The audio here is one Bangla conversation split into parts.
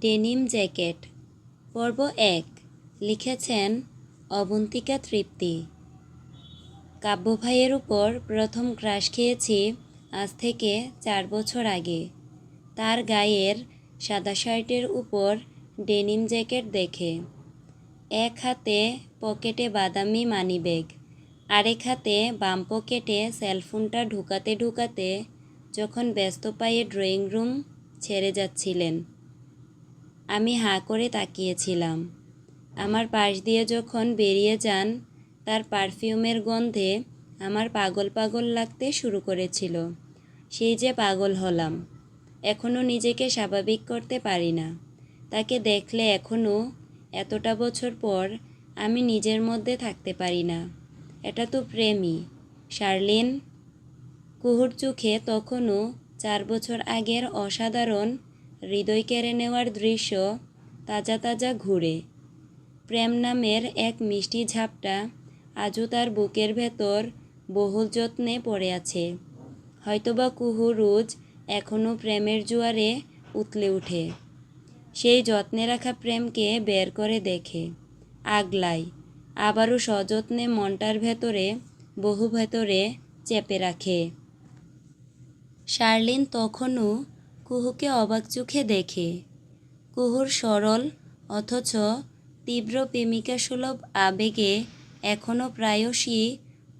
Denim jacket. পর্ব এক, লিখেছেন অবন্তিকা তৃপ্তি। কাব্য ভাইয়ের উপর প্রথম ক্রাশ খেয়েছি আজ থেকে চার বছর আগে। তার গায়ের সাদা শার্টের উপর ডেনিম জ্যাকেট দেখে। এক হাতে পকেটে বাদামি মানিব্যাগ আরেক হাতে বাম পকেটে সেলফোনটা ঢুকাতে ঢুকাতে যখন ব্যস্ত পায়ে ড্রয়িং রুম ছেড়ে যাচ্ছিলেন। আমি হাঁ করে তাকিয়েছিলাম। আমার পাশ দিয়ে যখন বেরিয়ে যান, তার পারফিউমের গন্ধে আমার পাগল পাগল লাগতে শুরু করেছিল। সেই যে পাগল হলাম। এখনও নিজেকে স্বাভাবিক করতে পারি না। তাকে দেখলে এখনও এতটা বছর পর আমি নিজের মধ্যে থাকতে পারি না। এটা তো প্রেমই। শার্লিন কুহুর চোখে তখনও চার বছর আগের অসাধারণ হৃদয় কেড়ে নেওয়ার দৃশ্য তাজা তাজা ঘুরে। প্রেম নামের এক মিষ্টি ঝাপটা আজও তার বুকের ভেতর বহুল যত্নে পড়ে আছে। হয়তোবা কুহু রোজ এখনও প্রেমের জোয়ারে উতলে ওঠে সেই যত্নে রাখা প্রেমকে বের করে দেখে। আগলায়, আবারও সযত্নে মনটার ভেতরে, বহু ভেতরে চেপে রাখে। শার্লিন তখনও কুহুকে অবাক চোখে দেখে। কুহুর সরল অথচ তীব্র প্রেমিকা সুলভ আবেগে এখনও প্রায়শই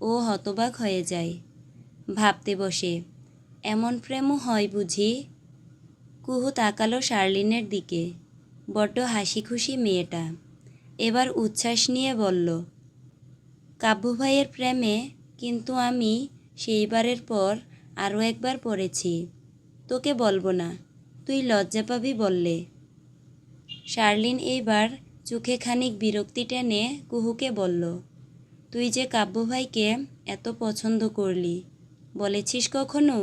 ও হতবাক হয়ে যায়। ভাবতে বসে, এমন প্রেমও হয় বুঝি? কুহু তাকালো শার্লিনের দিকে, বড্ড হাসি খুশি মেয়েটা। এবার উচ্ছ্বাস নিয়ে বলল, কাব্য ভাইয়ের প্রেমে কিন্তু আমি সেইবারের পর আরও একবার পড়েছি। তোকে বলব না, তুই লজ্জা পাবি বললে। শার্লিন এইবার চোখে খানিক বিরক্তি টেনে কুহুকে বলল, তুই যে কাব্য ভাইকে এত পছন্দ করলি, বলেছিস কখনো?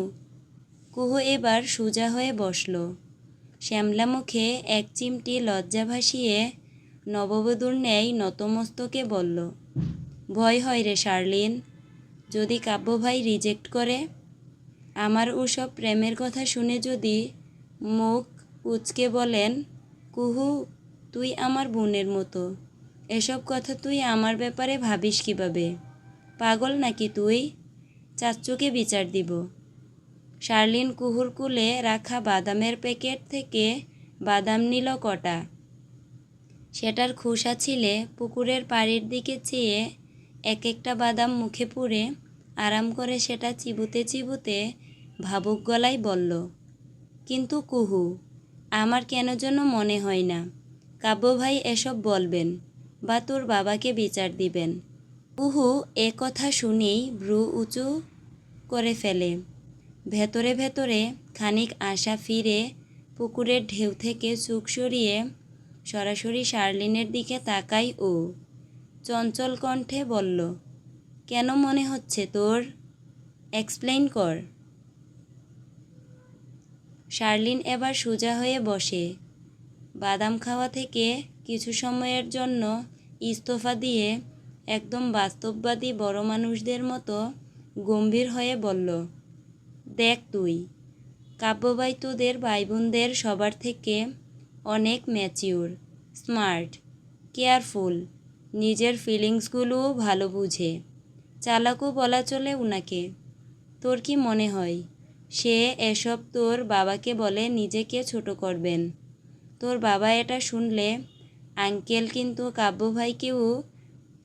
কুহু এবার সোজা হয়ে বসল। শ্যামলা মুখে এক চিমটি লজ্জা ভাসিয়ে নববধূর ন্যায় নতমস্তকে বলল, ভয় হয় রে শার্লিন, যদি কাব্য ভাই রিজেক্ট করে আমার ওসব প্রেমের কথা শুনে যদি মুখ উচকে বলেন, কুহু, তুই আমার বোনের মতো। এসব কথা তুই আমার ব্যাপারে ভাবিস কীভাবে? পাগল নাকি তুই? চাচ্চুকে বিচার দিব। শার্লিন কুহুর কুলে রাখা বাদামের প্যাকেট থেকে বাদাম নিল কটা। সেটার খোসা ছিলে পুকুরের পাড়ির দিকে চেয়ে এক একটা বাদাম মুখে পুড়ে আরাম করে সেটা চিবুতে চিবুতে ভাবুক গলায় বলল, কিন্তু কুহু, আমার কেন যেন মনে হয় না। কাব্য ভাই এসব বলবেন বা তোর বাবাকে বিচার দিবেন কুহু এ কথা শুনেই ভ্রু উঁচু করে ফেলে। ভেতরে ভেতরে খানিক আশা ফিরে পুকুরের ঢেউ থেকে চোখ সরিয়ে সরাসরি শার্লিনের দিকে তাকাই ও চঞ্চল কণ্ঠে বলল, কেন মনে হচ্ছে তোর? এক্সপ্লেইন কর। শার্লিন এবার সোজা হয়ে বসে। বাদাম খাওয়া থেকে কিছু সময়ের জন্য ইস্তফা দিয়ে একদম বাস্তববাদী বড় মানুষদের মতো গম্ভীর হয়ে বলল, দেখ তুই কাব্যবাই তোদের ভাই বোনদের সবার থেকে অনেক ম্যাচিওর স্মার্ট, কেয়ারফুল, নিজের ফিলিংসগুলোও ভালো বুঝে। চালাকও বলা চলে উনাকে। তোর কি মনে হয় সে এসব তোর বাবাকে বলে নিজেকে ছোট করবেন। তোর বাবা এটা শুনলে আঙ্কেল কিন্তু কাব্য ভাইকেও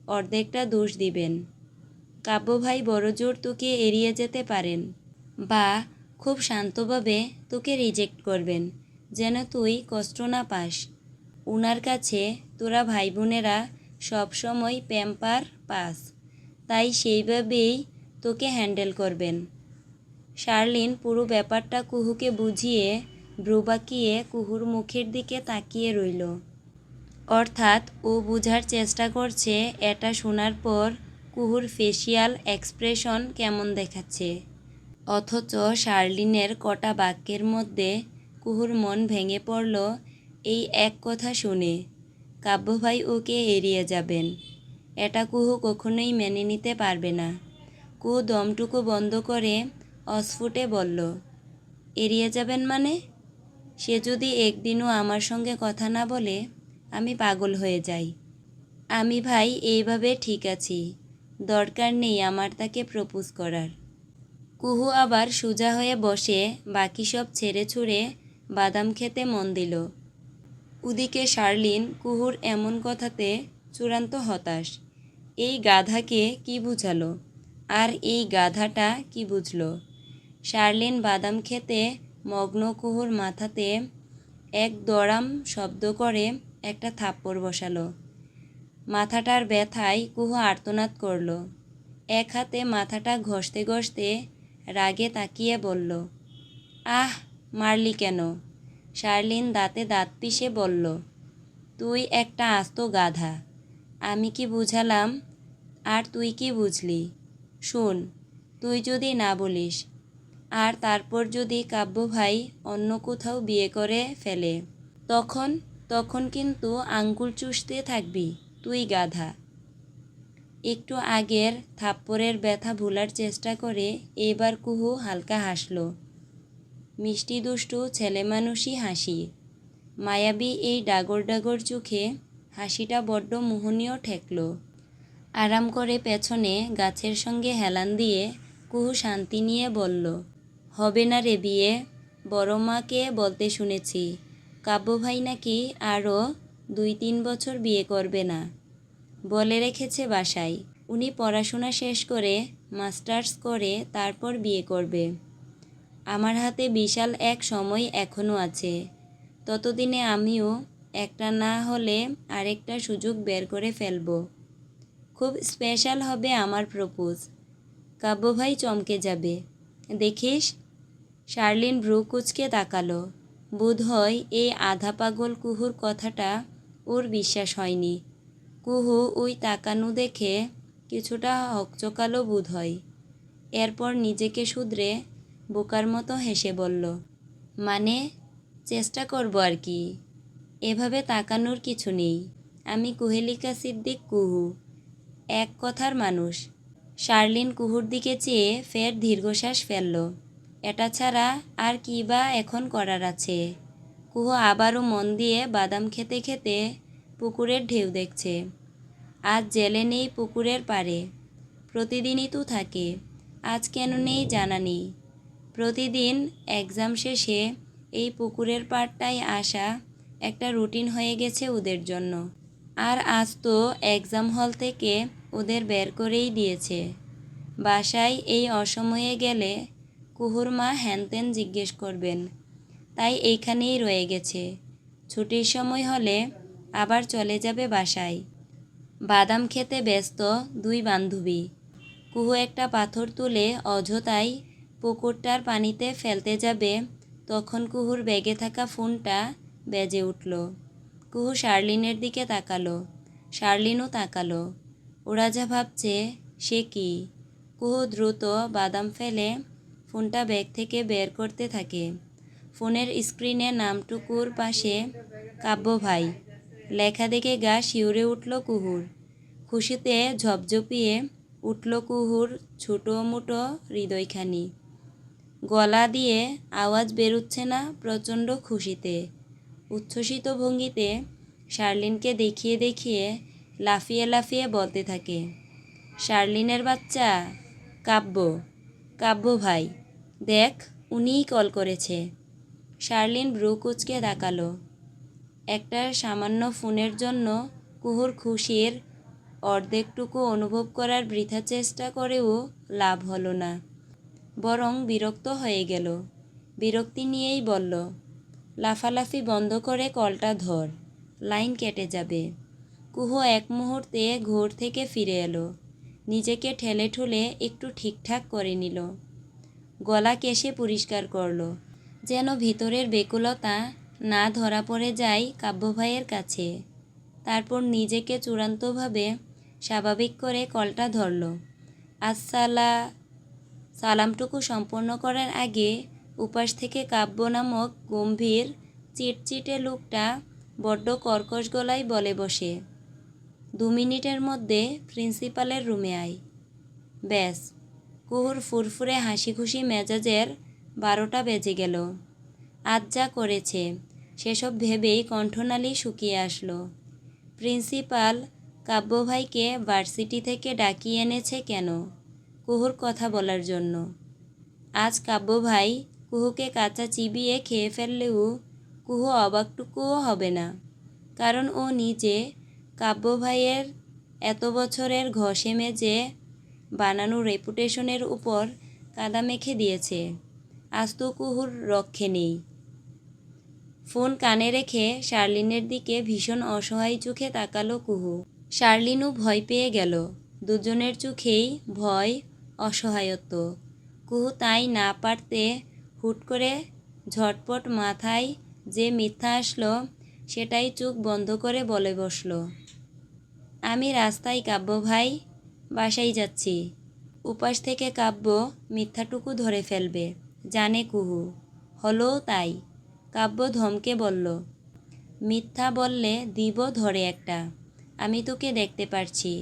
অর্ধেকটা দোষ দিবেন। কাব্য ভাই বড় জোর তোকে এড়িয়ে যেতে পারেন। বা খুব শান্তভাবে তোকে রিজেক্ট করবেন, যেন তুই কষ্ট না পাস। উনার কাছে তোরা ভাই বোনেরা সবসময় প্যাম্পার পাস, তাই সেইভাবেই তোকে হ্যান্ডেল করবেন। শার্লিন পুরো ব্যাপারটা কুহুকে বুঝিয়ে ব্রুবাকিয়ে কুহুর মুখের দিকে তাকিয়ে রইল। অর্থাৎ ও বোঝার চেষ্টা করছে, এটা শোনার পর কুহুর ফেসিয়াল এক্সপ্রেশন কেমন দেখাচ্ছে? অথচ শার্লিনের কটা বাক্যের মধ্যে কুহুর মন ভেঙে পড়ল এই এক কথা শুনে। কাব্যভাই ওকে এড়িয়ে যাবেন। এটা কুহু কখনোই মেনে নিতে পারবে না। কুহু দমটুকু বন্ধ করে অস্ফুটে বলল, এড়িয়ে যাবেন মানে? সে যদি একদিনও আমার সঙ্গে কথা না বলে, আমি পাগল হয়ে যাই। আমি ভাই, এইভাবে ঠিক আছি। দরকার নেই আমার তাকে প্রপোজ করার কুহু আবার সোজা হয়ে বসে বাকি সব ছেড়ে ছুড়ে বাদাম খেতে মন দিল। ওদিকে শার্লিন কুহুর এমন কথাতে চূড়ান্ত হতাশ। এই গাধাকে কি বুঝালো? আর এই গাধাটা কি বুঝলো? শার্লিন বাদাম খেতে মগ্ন কুহুর মাথাতে এক দড়াম শব্দ করে একটা থাপ্পড় বসালো। মাথাটার ব্যথায় কুহু আর্তনাদ করল। এক হাতে মাথাটা ঘষতে ঘষতে রাগে তাকিয়ে বলল, আহ, মারলি কেন? শার্লিন দাঁতে দাঁত পিষে বলল, তুই একটা আস্ত গাধা। আমি কি বুঝালাম? আর তুই কি বুঝলি? শোন, তুই যদি না বলিস আর তারপর যদি কাব্য ভাই অন্য কোথাও বিয়ে করে ফেলে, তখন তখন কিন্তু আঙ্গুল চুষতে থাকবি, তুই গাধা। একটু আগের থাপ্পড়ের ব্যথা ভোলার চেষ্টা করে এবার কুহু হালকা হাসল। মিষ্টি দুষ্টু ছেলে মানুষই হাসি। মায়াবী এই ডাগর ডাগর চোখে হাসিটা বড্ড মোহনীয় ঠেকল। আরাম করে পেছনে গাছের সঙ্গে হেলান দিয়ে কুহু শান্তি নিয়ে বলল হবে না রে বিয়ে। বড় মাকে বলতে শুনেছি। কাব্য ভাই নাকি আরও দুই তিন বছর বিয়ে করবে না। বলে রেখেছে বাসায়। উনি পড়াশোনা শেষ করে মাস্টার্স করে তারপর বিয়ে করবে। আমার হাতে বিশাল এক সময় এখনও আছে। ততদিনে আমিও একটা না হলে আরেকটা সুযোগ বের করে ফেলব। খুব স্পেশাল হবে আমার প্রপোজ। কাব্য ভাই চমকে যাবে। দেখিস শার্লিন ভ্রু কুচকে তাকালো। বোধ হয় এই আধা পাগল কুহুর কথাটা ওর বিশ্বাস হয়নি। কুহু ওই তাকানো দেখে কিছুটা হকচকালো বোধ হয় এরপর নিজেকে শুধরে বোকার মতো হেসে বলল মানে চেষ্টা করব আর কি। এভাবে তাকানোর কিছু নেই। আমি কুহেলিকা সিদ্দিক কুহু, এক কথার মানুষ। শার্লিন কুহুর দিকে চেয়ে ফের দীর্ঘশ্বাস ফেলল। এটা ছাড়া আর কী বা এখন করার আছে? কুহু আবারও মন দিয়ে বাদাম খেতে খেতে পুকুরের ঢেউ দেখছে। আজ জেলে নেই পুকুরের পাড়ে। প্রতিদিনই তো থাকে। আজ কেন নেই জানা নেই। প্রতিদিন এক্সাম শেষে এই পুকুরের পাড়টায় আসা একটা রুটিন হয়ে গেছে ওদের জন্য। আর আজ তো এক্সাম হল থেকে ওদের বের করেই দিয়েছে। বাসায় এই অসময়ে গেলে কুহুর মা হ্যানত্যান জিজ্ঞেস করবেন। তাই এইখানেই রয়ে গেছে। ছুটির সময় হলে আবার চলে যাবে বাসায়। বাদাম খেতে ব্যস্ত দুই বান্ধবী। কুহু একটা পাথর তুলে অযথাই পুকুরটার পানিতে ফেলতে যাবে, তখন কুহুর ব্যাগে থাকা ফোনটা বেজে উঠল। কুহু শার্লিনের দিকে তাকালো। শার্লিনও তাকালো। ওরা যা ভাবছে, সে কি? কুহু দ্রুত বাদাম ফেলে ফোনটা ব্যাগ থেকে বের করতে থাকে। ফোনের স্ক্রিনে নামটুকুর পাশে, কাব্য ভাই। লেখা দেখে গা শিউরে উঠল কুহুর। খুশিতে ঝপঝপিয়ে উঠল কুহুর ছোটো মুটো হৃদয়খানি। গলা দিয়ে আওয়াজ বেরুচ্ছে না প্রচণ্ড খুশিতে। উচ্ছ্বসিত ভঙ্গিতে শার্লিনকে দেখিয়ে দেখিয়ে লাফিয়ে লাফিয়ে বলতে থাকে, শার্লিনের বাচ্চা, কাব্য কাব্য ভাই। দেখ, উনিই কল করেছে। শার্লিন ব্রু কুচকে তাকালো। একটা সামান্য ফোনের জন্য কুহুর খুশির অর্ধেকটুকু অনুভব করার বৃথা চেষ্টা করেও লাভ হলো না। বরং বিরক্ত হয়ে গেল। বিরক্তি নিয়েই বলল, লাফালাফি বন্ধ করে কলটা ধর, লাইন কেটে যাবে। কুহু এক মুহূর্তে ঘোর থেকে ফিরে এলো। নিজেকে ঠেলে ঠুলে একটু ঠিকঠাক করে নিল। গলা কেশে পরিষ্কার করল। যেন ভিতরের বেকুলতা না ধরা পড়ে যায় কাব্যভাইয়ের কাছে। তারপর নিজেকে চূড়ান্তভাবে স্বাভাবিক করে কলটা ধরল। আসসালা সালামটুকু সম্পন্ন করার আগে উপাস থেকে কাব্য নামক গম্ভীর, চিটচিটে লোকটা বড্ড কর্কশ গলায় বলে বসে। দু মিনিটের মধ্যে প্রিন্সিপালের রুমে আয়। ব্যাস। কুহুর ফুরফুরে হাসি খুশি মেজাজের বারোটা বেজে গেল। আজ যা করেছে, সেসব ভেবেই কণ্ঠনালী শুকিয়ে আসলো। প্রিন্সিপাল কাব্যভাইকে ভার্সিটি থেকে ডাকিয়ে এনেছে কেন? কুহুর কথা বলার জন্য। আজ কাব্যভাই কুহুকে কাঁচা চিবিয়ে খেয়ে ফেললেও কুহু অবাকটুকুও হবে না, কারণ ও নিজে কাব্যভাইয়ের এত বছরের ঘষে মেজে বানানো রেপুটেশনের উপর কাদা মেখে দিয়েছে। আজ তো কুহুর রক্ষে নেই। ফোন কানে রেখে শার্লিনের দিকে ভীষণ অসহায় চোখে তাকালো কুহু। শার্লিনও ভয় পেয়ে গেল। দুজনের চোখেই ভয়, অসহায়ত্ব। কুহু তাই না পারতে হুট করে ঝটপট মাথায় যে মিথ্যা আসলো, সেটাই চোখ বন্ধ করে বলে বসল, আমি রাস্তায় কাব্য ভাই বাসায় যাচ্ছি। উপাস থেকে কাব্য মিথ্যাটুকু ধরে ফেলবে। জানে কুহু। হলো তাই। কাব্য ধমকে বলল, মিথ্যা বললে দিব ধরে একটা। আমি তোকে দেখতে পারছি।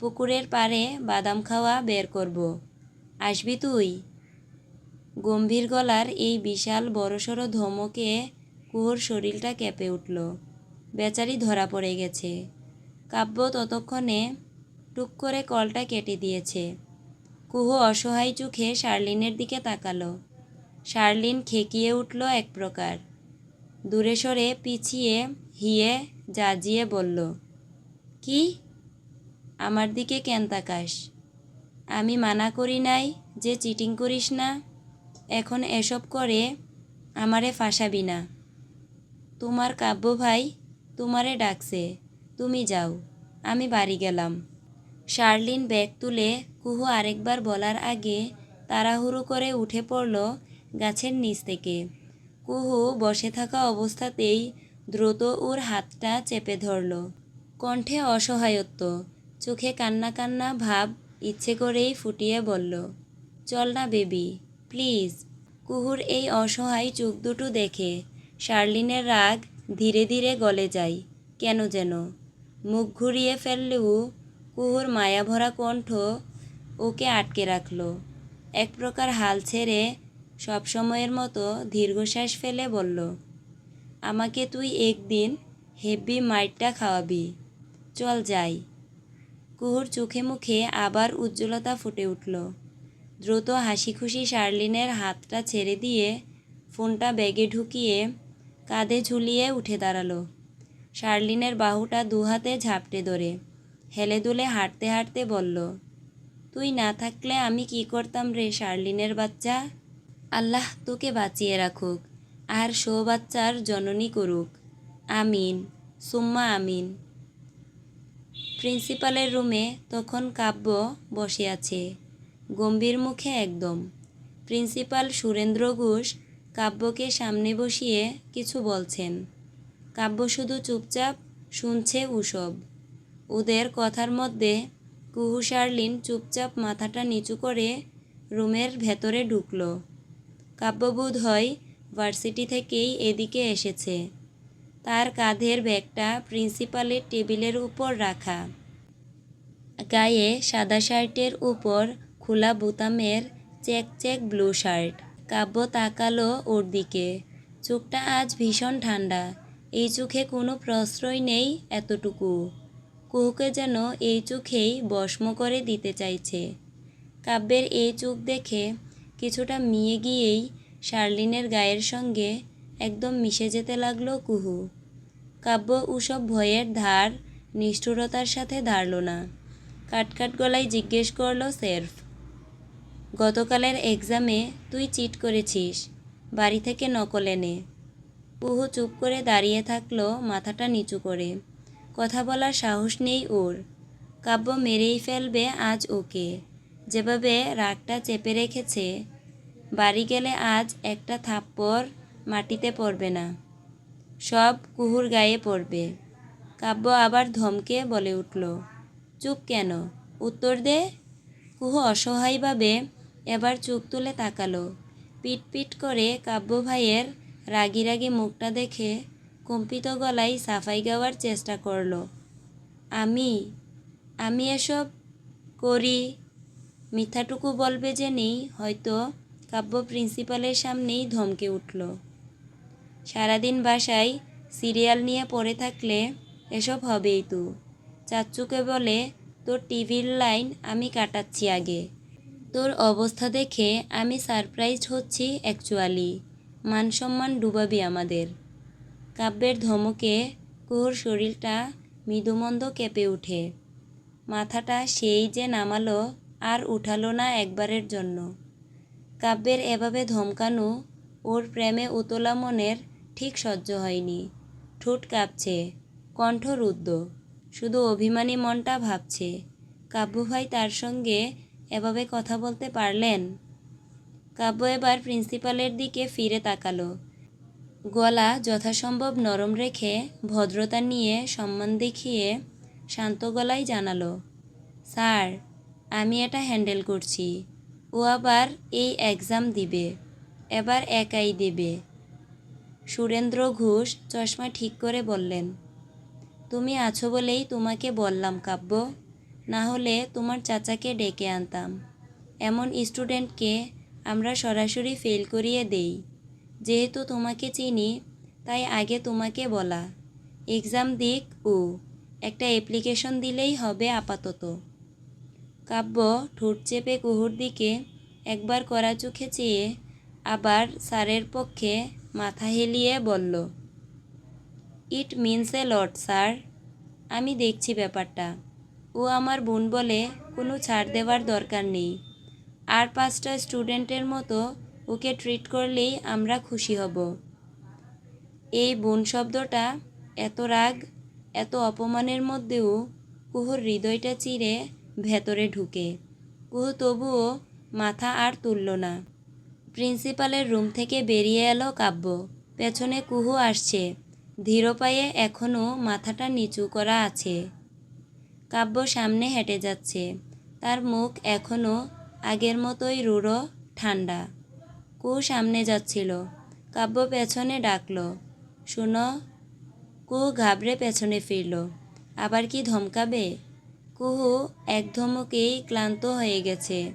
পুকুরের পাড়ে বাদাম খাওয়া বের করব। আসবি তুই? গম্ভীর গলার এই বিশাল বড়সড় ধমকে কুহুর শরীরটা কেঁপে উঠল। বেচারি ধরা পড়ে গেছে। কাব্য ততক্ষণে টুক করে কলটা কেটে দিয়েছে। কুহু অসহায় চোখে শার্লিনের দিকে তাকালো। শার্লিন খেকিয়ে উঠল এক প্রকার। দূরে সরে পিছিয়ে হিয়ে জাজিয়ে বলল, কি? আমার দিকে কেন তাকাস? আমি মানা করি নাই যে চিটিং করিস না। এখন এসব করে আমারে ফাঁসাবি না। তোমার কাব্য ভাই তোমারে ডাকছে। তুমি যাও, আমি বাড়ি গেলাম। শার্লিন ব্যাগ তুলে কুহু আরেকবার বলার আগে তাড়াহুড়ো করে উঠে পড়ল গাছের নিচ থেকে। কুহু বসে থাকা অবস্থাতেই দ্রুত ওর হাতটা চেপে ধরল। কণ্ঠে অসহায়ত্ব, চোখে কান্না কান্না ভাব ইচ্ছে করেই ফুটিয়ে বলল, চল না বেবি, প্লিজ। কুহুর এই অসহায় চোখ দুটো দেখে শার্লিনের রাগ ধীরে ধীরে গলে যায়। কেন যেন? মুখ ঘুরিয়ে ফেললেও কুহুর মায়াভরা কণ্ঠ ওকে আটকে রাখল। এক প্রকার হাল ছেড়ে সবসময়ের মতো দীর্ঘশ্বাস ফেলে বলল, আমাকে তুই একদিন হেভি মাইটটা খাওয়াবি। চল যাই। কুহুর চোখে মুখে আবার উজ্জ্বলতা ফুটে উঠল। দ্রুত হাসি খুশি শার্লিনের হাতটা ছেড়ে দিয়ে ফোনটা ব্যাগে ঢুকিয়ে কাঁধে ঝুলিয়ে উঠে দাঁড়াল। শার্লিনের বাহুটা দুহাতে ঝাপটে ধরে হেলে দুলে হাঁটতে হাঁটতে বলল, তুই না থাকলে আমি কি করতাম রে শার্লিনের বাচ্চা? আল্লাহ তোকে বাঁচিয়ে রাখুক, আর শো বাচ্চার জননী করুক। আমিন, সুম্মা আমিন। প্রিন্সিপালের রুমে তখন কাব্য বসে আছে, গম্ভীর মুখে একদম। প্রিন্সিপাল সুরেন্দ্র ঘোষ কাব্যকে সামনে বসিয়ে কিছু বলছেন। কাব্য শুধু চুপচাপ শুনছে উসব ওদের কথার মধ্যে কুহু শার্লিন চুপচাপ মাথাটা নিচু করে রুমের ভেতরে ঢুকল। কাব্যবোধ হয় ভার্সিটি থেকেই এদিকে এসেছে। তার কাঁধের ব্যাগটা প্রিন্সিপালের টেবিলের উপর রাখা। গায়ে সাদা শার্টের উপর খোলা বোতামের check check blue shirt. Kavya তাকালো ওর দিকে। চোখটা আজ ভীষণ ঠান্ডা। এই চোখে কোনো প্রশ্রয় নেই এতটুকু। কুহুকে যেন এই চোখেই বশম করে দিতে চাইছে। কাব্যের এই চোখ দেখে কিছুটা মিয়ে গিয়েই শার্লিনের গায়ের সঙ্গে একদম মিশে যেতে লাগল কুহু। কাব্য ওসব ভয়ের ধার নিষ্ঠুরতার সাথে ধারল না। কাটকাট গলায় জিজ্ঞেস করল, সেরফ, গতকালের এক্সামে তুই চিট করেছিস, বাড়ি থেকে নকল এনে। কুহু চুপ করে দাঁড়িয়ে থাকল মাথাটা নিচু করে। কথা বলার সাহস নেই ওর। কাব্য মেরেই ফেলবে আজ ওকে। যেভাবে রাগটা চেপে রেখেছে, বাড়ি গেলে আজ একটা থাপ্পড় মাটিতে পড়বে না। সব কুহুর গায়ে পড়বে। কাব্য আবার ধমকে বলে উঠল, চুপ কেন? উত্তর দে। কুহু অসহায়ভাবে এবার চুপ তুলে তাকালো। পিট পিট করে কাব্য ভাইয়ের রাগি রাগি মুখটা দেখে কম্পিত গলায় সাফাই গাওয়ার চেষ্টা করল। আমি আমি এসব করি, মিথ্যাটুকু বলবে যে নেই হয়তো কাব্য প্রিন্সিপালের সামনেই ধমকে উঠল। সারাদিন বাসায় সিরিয়াল নিয়ে পড়ে থাকলে এসব হবেই তো। চাচ্চুকে বলে, তোর টিভির লাইন আমি কাটাচ্ছি আগে। তোর অবস্থা দেখে আমি সারপ্রাইজ হচ্ছি অ্যাকচুয়ালি। মান সম্মান ডুবাবি আমাদের। কাব্যের ধমকে কুহুর শরীরটা মৃদুমন্দ কেঁপে ওঠে। মাথাটা সেই যে নামালো আর উঠালো না একবারের জন্য। কাব্যের এভাবে ধমকানো ওর প্রেমে উতলা মনের ঠিক সহ্য হয়নি। ঠোঁট কাঁপছে, কণ্ঠ রুদ্ধ, শুধু অভিমানী মনটা ভাবছে, কাব্য ভাই তার সঙ্গে এভাবে কথা বলতে পারলেন? কাব্য এবার প্রিন্সিপালের দিকে ফিরে তাকালো। গলা যথাসম্ভব নরম রেখে ভদ্রতা নিয়ে সম্মান দেখিয়ে শান্ত গলায় জানালো, স্যার, আমি এটা হ্যান্ডেল করছি। ও আবার এই এক্সাম দিবে, এবার একাই দেবে। সুরেন্দ্র ঘোষ চশমা ঠিক করে বললেন, তুমি আছো বলেই তোমাকে বললাম, কাব্য। না হলে তোমার চাচাকে ডেকে আনতাম। এমন স্টুডেন্টকে আমরা সরাসরি ফেল করিয়ে দেই। যেহেতু তোমাকে চিনি, তাই আগে তোমাকে বলা। এক্সাম দিক ও একটা অ্যাপ্লিকেশন দিলেই হবে আপাতত। কাব্য ঠোঁট চেপে কুহুর দিকে একবার করা চোখে চেয়ে আবার স্যারের পক্ষে মাথা হেলিয়ে বলল, it means a lot, sir. আমি দেখছি ব্যাপারটা। ও আমার বোন বলে কোনো ছাড় দেওয়ার দরকার নেই। আর পাঁচটা স্টুডেন্টের মতো ওকে ট্রিট করলেই আমরা খুশি হব। এই বোন শব্দটা এত রাগ, এত অপমানের মধ্যেও কুহুর হৃদয়টা চিরে ভেতরে ঢুকে। কুহু তবুও মাথা আর তুলল না। প্রিন্সিপালের রুম থেকে বেরিয়ে এলো কাব্য। পেছনে কুহু আসছে। ধীর পায়ে এখনও মাথাটা নিচু করা আছে। কাব্য সামনে হেঁটে যাচ্ছে। তার মুখ এখনও আগের মতোই রুড়ো ঠান্ডা। কুহু সামনে যাচ্ছিল। কাব্য পেছনে ডাকলো। শুনো কুহু ঘাবড়ে পেছনে ফিরল। আবার কি ধমকাবে? কুহু এক ধমকেই ক্লান্ত হয়ে গেছে।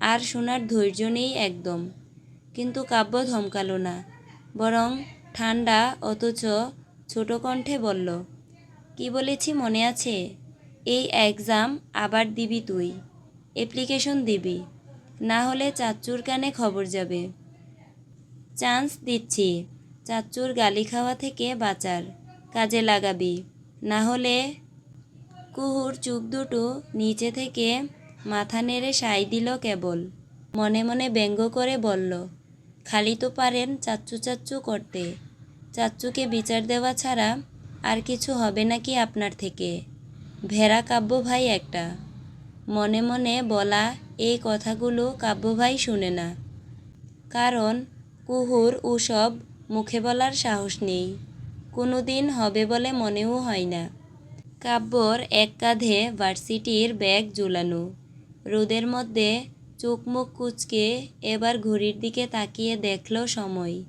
আর শোনার ধৈর্য নেই একদম। কিন্তু কাব্য ধমকালো না, বরং ঠান্ডা অথচ ছোট কণ্ঠে বলল, কি বলেছি মনে আছে? এই এক্সাম আবার দিবি তুই। অ্যাপ্লিকেশন দিবি। না হলে চাচ্চুর কানে খবর যাবে। চান্স দিচ্ছি চাচ্চুর গালি খাওয়া থেকে বাঁচার, কাজে লাগাবি। না হলে কুহুর চুপ দুটো নিচে থেকে মাথা নেড়ে সাই দিল কেবল। মনে মনে ব্যঙ্গ করে বলল, খালি তো পারেন চাচ্চু চাচ্চু করতে। চাচ্চুকে বিচার দেওয়া ছাড়া আর কিছু হবে নাকি আপনার থেকে? ভেড়া কাব্য ভাই একটা। মনে মনে বলা এই কথাগুলো কাব্য ভাই শুনে না। কারণ কুহুর ওসব মুখে বলার সাহস নেই। কোনো দিন হবে বলে মনেও হয় না। কাব্যর এক কাঁধে ভার্সিটির ব্যাগ ঝুলানো। রোদের মধ্যে চোখ মুখ কুচকে এবার ঘড়ির দিকে তাকিয়ে দেখল সময়।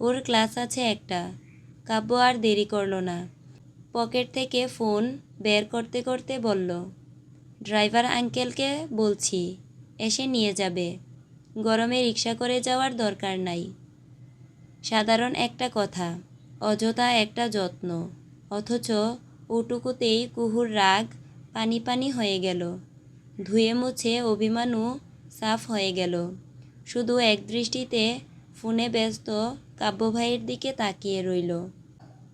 ওর ক্লাস আছে একটা। কাব্য আর দেরি করল না। পকেট থেকে ফোন বের করতে করতে বলল ড্রাইভার আঙ্কেলকে বলছি, এসে নিয়ে যাবে। গরমে রিক্সা করে যাওয়ার দরকার নাই। সাধারণ একটা কথা, অযথা একটা যত্ন। অথচ ওটুকুতেই কুহুর রাগ পানি পানি হয়ে গেল। ধুয়ে মুছে অভিমানও সাফ হয়ে গেল। শুধু এক দৃষ্টিতে ফোনে ব্যস্ত কাব্যভাইয়ের দিকে তাকিয়ে রইল।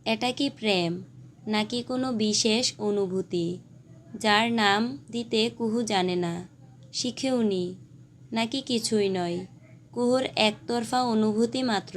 এটা কি প্রেম, নাকি কোনো বিশেষ অনুভূতি? যার নাম দিতে কুহু জানে না শিখেওনি নাকি কিছুই নয় কুহুর একতরফা অনুভূতি মাত্র।